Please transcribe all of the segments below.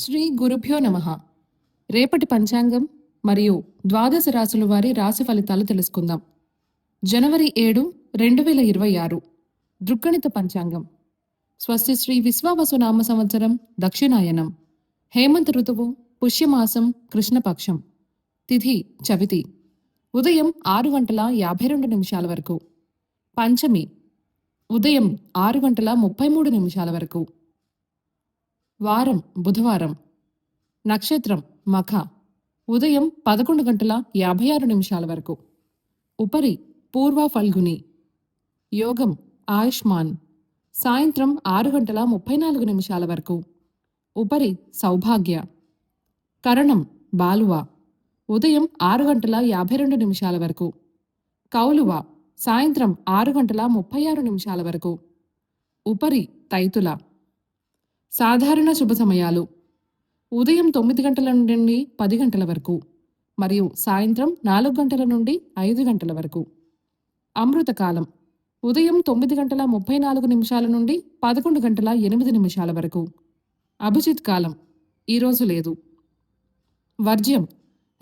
శ్రీ గురుభ్యో నమ. రేపటి పంచాంగం మరియు ద్వాదశ రాసుల వారి రాశి ఫలితాలు తెలుసుకుందాం. జనవరి ఏడు రెండు వేల ఇరవై ఆరు. దృక్కణిత పంచాంగం. స్వస్తి శ్రీ విశ్వావసు నామ సంవత్సరం దక్షిణాయనం. హేమంత ఋతువు పుష్యమాసం కృష్ణపక్షం. తిథి చవితి. ఉదయం ఆరు గంటల యాభై రెండు నిమిషాల వరకు. పంచమి. ఉదయం ఆరు గంటల ముప్పై మూడు నిమిషాల వరకు. వారం బుధవారం. నక్షత్రం మఖ. ఉదయం పదకొండు గంటల యాభై ఆరు నిమిషాల వరకు. ఉపరి పూర్వ ఫల్గుని. యోగం ఆయుష్మాన్. సాయంత్రం ఆరు గంటల ముప్పై నాలుగు నిమిషాల వరకు. ఉపరి సౌభాగ్య. కరణం బాలువ. ఉదయం ఆరు గంటల యాభై రెండు నిమిషాల వరకు. కౌలువ. సాయంత్రం ఆరు గంటల ముప్పై ఆరు నిమిషాల వరకు. ఉపరి తైతుల. సాధారణ శుభ సమయాలు. ఉదయం తొమ్మిది గంటల నుండి పది గంటల వరకు మరియు సాయంత్రం నాలుగు గంటల నుండి ఐదు గంటల వరకు. అమృతకాలం ఉదయం తొమ్మిది గంటల ముప్పై నాలుగు నిమిషాల నుండి పదకొండు గంటల ఎనిమిది నిమిషాల వరకు. అభిజిత్ కాలం. ఈరోజు లేదు. వర్జ్యం.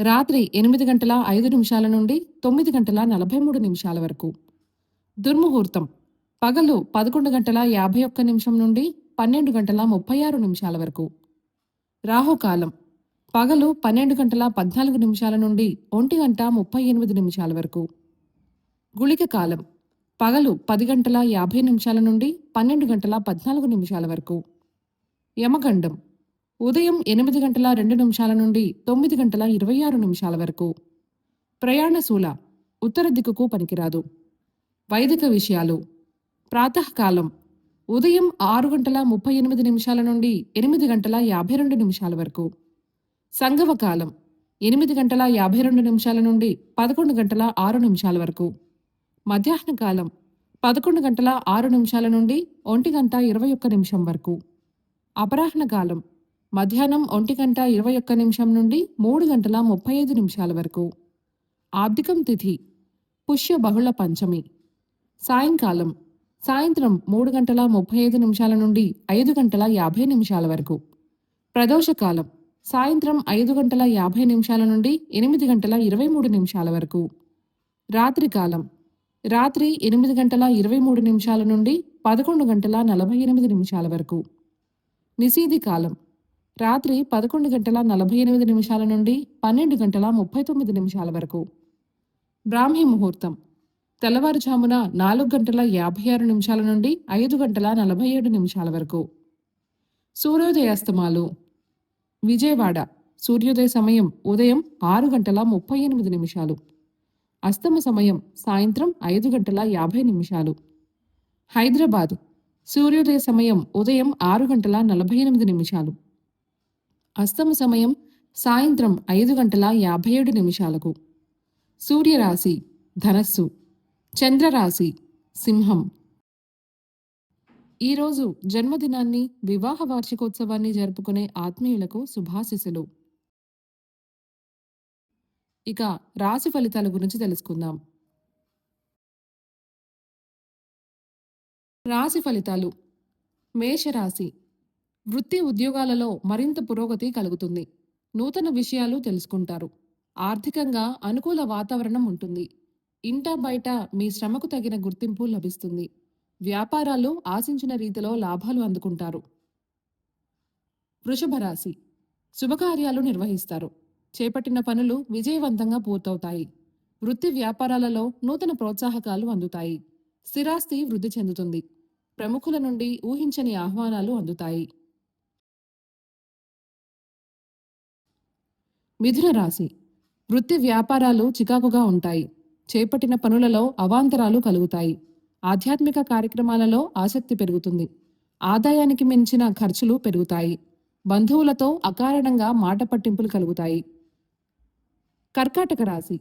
రాత్రి ఎనిమిది గంటల ఐదు నిమిషాల నుండి తొమ్మిది గంటల నలభై మూడు నిమిషాల వరకు. దుర్ముహూర్తం. పగలు పదకొండు గంటల యాభై ఒక్క నిమిషం నుండి పన్నెండు గంటల ముప్పై ఆరు నిమిషాల వరకు. రాహుకాలం. పగలు పన్నెండు గంటల పద్నాలుగు నిమిషాల నుండి ఒంటి గంట ముప్పై ఎనిమిది నిమిషాల వరకు. గుళిక కాలం. పగలు పది గంటల యాభై నిమిషాల నుండి పన్నెండు గంటల పద్నాలుగు నిమిషాల వరకు. యమగండం. ఉదయం ఎనిమిది గంటల రెండు నిమిషాల నుండి తొమ్మిది గంటల ఇరవై ఆరు నిమిషాల వరకు. ప్రయాణశూల. ఉత్తర దిక్కుకు పనికిరాదు. వైదిక విషయాలు. ప్రాతకాలం. ఉదయం ఆరు గంటల ముప్పై ఎనిమిది నిమిషాల నుండి ఎనిమిది గంటల యాభై రెండు నిమిషాల వరకు. సంగవ కాలం ఎనిమిది గంటల యాభై రెండు నిమిషాల నుండి పదకొండు గంటల ఆరు నిమిషాల వరకు. మధ్యాహ్న కాలం పదకొండు గంటల ఆరు నిమిషాల నుండి ఒంటి గంట ఇరవై ఒక్క నిమిషం వరకు. అపరాహ్న కాలం మధ్యాహ్నం ఒంటి గంట ఇరవై ఒక్క నిమిషం నుండి మూడు గంటల ముప్పై ఐదు నిమిషాల వరకు. ఆబ్దికం తిథి పుష్య బహుళ పంచమి. సాయంకాలం సాయంత్రం మూడు గంటల ముప్పై ఐదు నిమిషాల నుండి ఐదు గంటల యాభై నిమిషాల వరకు. ప్రదోషకాలం సాయంత్రం ఐదు గంటల యాభై నిమిషాల నుండి ఎనిమిది గంటల ఇరవై మూడు నిమిషాల వరకు. రాత్రికాలం రాత్రి ఎనిమిది గంటల ఇరవై మూడు నిమిషాల నుండి పదకొండు గంటల నలభై ఎనిమిది నిమిషాల వరకు. నిశీది కాలం. రాత్రి పదకొండు గంటల నలభై ఎనిమిది నిమిషాల నుండి పన్నెండు గంటల ముప్పై తొమ్మిది నిమిషాల వరకు. బ్రాహ్మీ ముహూర్తం. తెల్లవారుజామున నాలుగు గంటల యాభై ఆరు నిమిషాల నుండి ఐదు గంటల నలభై ఏడు నిమిషాల వరకు. సూర్యోదయాస్తమాలు. విజయవాడ. సూర్యోదయ సమయం ఉదయం ఆరు గంటల ముప్పై ఎనిమిది నిమిషాలు. అస్తమ సమయం సాయంత్రం ఐదు గంటల యాభై నిమిషాలు. హైదరాబాద్. సూర్యోదయ సమయం ఉదయం ఆరు గంటల నలభై ఎనిమిది నిమిషాలు. అస్తమ సమయం సాయంత్రం ఐదు గంటల యాభై ఏడు నిమిషాలకు. సూర్యరాశి. ధనస్సు. చంద్రరాశి సింహం. ఈరోజు జన్మదినాన్ని వివాహ వార్షికోత్సవాన్ని జరుపుకునే ఆత్మీయులకు శుభాశిసులు ఇక రాశి ఫలితాల గురించి తెలుసుకుందాం. రాశి ఫలితాలు. మేషరాశి వృత్తి ఉద్యోగాలలో మరింత పురోగతి కలుగుతుంది. నూతన విషయాలు తెలుసుకుంటారు. ఆర్థికంగా అనుకూల వాతావరణం ఉంటుంది. ఇంటా బయట మీ శ్రమకు తగిన గుర్తింపు లభిస్తుంది. వ్యాపారాలు ఆశించిన రీతిలో లాభాలు అందుకుంటారు. వృషభ రాశి. శుభకార్యాలు నిర్వహిస్తారు. చేపట్టిన పనులు విజయవంతంగా పూర్తవుతాయి. వృత్తి వ్యాపారాలలో నూతన ప్రోత్సాహకాలు అందుతాయి. స్థిరాస్తి వృద్ధి చెందుతుంది. ప్రముఖుల నుండి ఊహించని ఆహ్వానాలు అందుతాయి. మిథున రాశి. వృత్తి వ్యాపారాలు చికాకుగా ఉంటాయి. చేపట్టిన పనులలో అవాంతరాలు కలుగుతాయి. ఆధ్యాత్మిక కార్యక్రమాలలో ఆసక్తి పెరుగుతుంది. ఆదాయానికి మించిన ఖర్చులు పెరుగుతాయి. బంధువులతో అకారణంగా మాట పట్టింపులు కలుగుతాయి. కర్కాటక రాశి.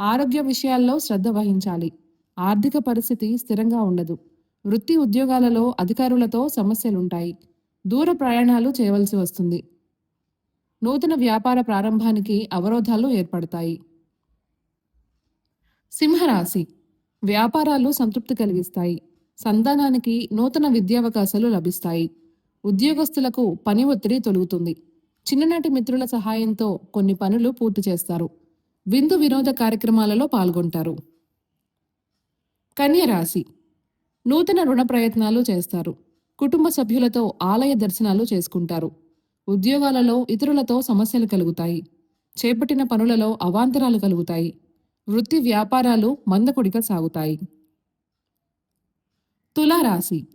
ఆరోగ్య విషయాల్లో శ్రద్ధ వహించాలి. ఆర్థిక పరిస్థితి స్థిరంగా ఉండదు. వృత్తి ఉద్యోగాలలో అధికారులతో సమస్యలుంటాయి. దూర ప్రయాణాలు చేయవలసి వస్తుంది. నూతన వ్యాపార ప్రారంభానికి అవరోధాలు ఏర్పడతాయి. సింహరాశి. వ్యాపారాలు సంతృప్తి కలిగిస్తాయి. సంతానానికి నూతన విద్యావకాశాలు లభిస్తాయి. ఉద్యోగస్తులకు పని ఒత్తిడి తొలుగుతుంది. చిన్ననాటి మిత్రుల సహాయంతో కొన్ని పనులు పూర్తి చేస్తారు. విందు వినోద కార్యక్రమాలలో పాల్గొంటారు. కన్యరాశి నూతన రుణ ప్రయత్నాలు చేస్తారు. కుటుంబ సభ్యులతో ఆలయ దర్శనాలు చేసుకుంటారు. ఉద్యోగాలలో ఇతరులతో సమస్యలు కలుగుతాయి. చేపట్టిన పనులలో అవాంతరాలు కలుగుతాయి. వృత్తి వ్యాపారాలు మందకొడిగా సాగుతాయి. తులారాశి.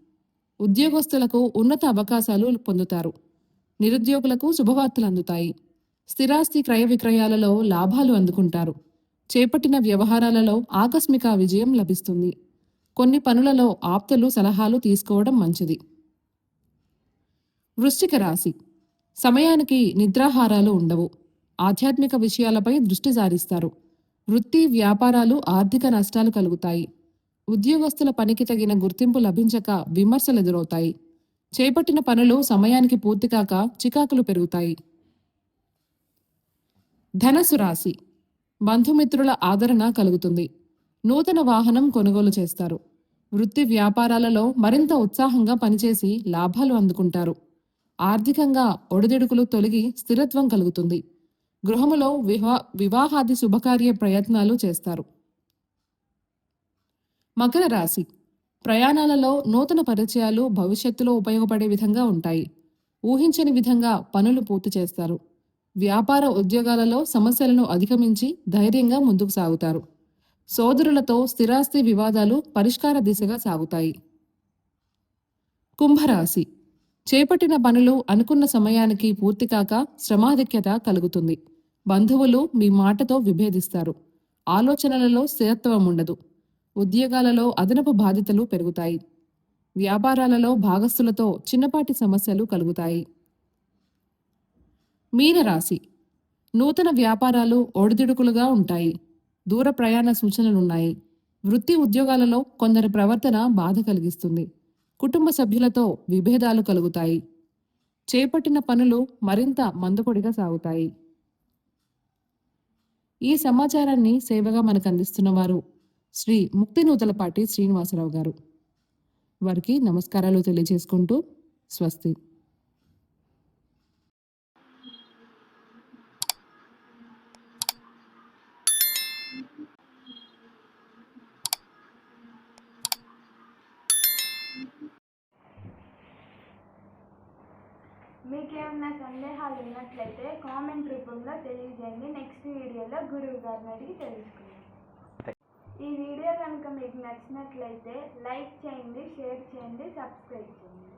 ఉద్యోగస్తులకు ఉన్నత అవకాశాలు పొందుతారు. నిరుద్యోగులకు శుభవార్తలు అందుతాయి. స్థిరాస్తి క్రయ విక్రయాలలో లాభాలు అందుకుంటారు. చేపట్టిన వ్యవహారాలలో ఆకస్మిక విజయం లభిస్తుంది. కొన్ని పనులలో ఆప్తులు సలహాలు తీసుకోవడం మంచిది. వృశ్చిక రాశి. సమయానికి నిద్రాహారాలు ఉండవు. ఆధ్యాత్మిక విషయాలపై దృష్టి సారిస్తారు. వృత్తి వ్యాపారాలు ఆర్థిక నష్టాలు కలుగుతాయి. ఉద్యోగస్తుల పనికి తగిన గుర్తింపు లభించక విమర్శలు ఎదురవుతాయి. చేపట్టిన పనులు సమయానికి పూర్తి కాక చికాకులు పెరుగుతాయి. ధనసు రాశి. బంధుమిత్రుల ఆదరణ కలుగుతుంది. నూతన వాహనం కొనుగోలు చేస్తారు. వృత్తి వ్యాపారాలలో మరింత ఉత్సాహంగా పనిచేసి లాభాలు అందుకుంటారు. ఆర్థికంగా ఒడిదుడుకులు తొలగి స్థిరత్వం కలుగుతుంది. గృహములో వివా వివాహాది శుభకార్య ప్రయత్నాలు చేస్తారు. మకర రాశి. ప్రయాణాలలో నూతన పరిచయాలు భవిష్యత్తులో ఉపయోగపడే విధంగా ఉంటాయి. ఊహించని విధంగా పనులు పూర్తి చేస్తారు. వ్యాపార ఉద్యోగాలలో సమస్యలను అధిగమించి ధైర్యంగా ముందుకు సాగుతారు. సోదరులతో స్థిరాస్తి వివాదాలు పరిష్కార దిశగా సాగుతాయి. కుంభరాశి. చేపట్టిన పనులు అనుకున్న సమయానికి పూర్తి కాక శ్రమాధిక్యత కలుగుతుంది. బంధువులు మీ మాటతో విభేదిస్తారు. ఆలోచనలలో స్థిరత్వం ఉండదు. ఉద్యోగాలలో అదనపు బాధ్యతలు పెరుగుతాయి. వ్యాపారాలలో భాగస్థులతో చిన్నపాటి సమస్యలు కలుగుతాయి. మీనరాశి. నూతన వ్యాపారాలు ఒడిదుడుకులుగా ఉంటాయి. దూర ప్రయాణ సూచనలున్నాయి. వృత్తి ఉద్యోగాలలో కొందరి ప్రవర్తన బాధ కలిగిస్తుంది. కుటుంబ సభ్యులతో విభేదాలు కలుగుతాయి. చేపట్టిన పనులు మరింత మందకొడిగా సాగుతాయి. ఈ సమాచారాన్ని సేవగా మనకు అందిస్తున్న వారు శ్రీ ముక్తి నూతలపాటి శ్రీనివాసరావు గారు. వారికి నమస్కారాలు తెలియజేసుకుంటూ స్వస్తి. మీకేమన్నా సందేహాలు ఉన్నట్లయితే కామెంట్ రూపంలో తెలియజేయండి. వీడియోలో గురువు గారిని అడిగి ఈ వీడియో కనుక మీకు నచ్చినట్లయితే లైక్ చేయండి షేర్ చేయండి సబ్స్క్రైబ్ చేయండి.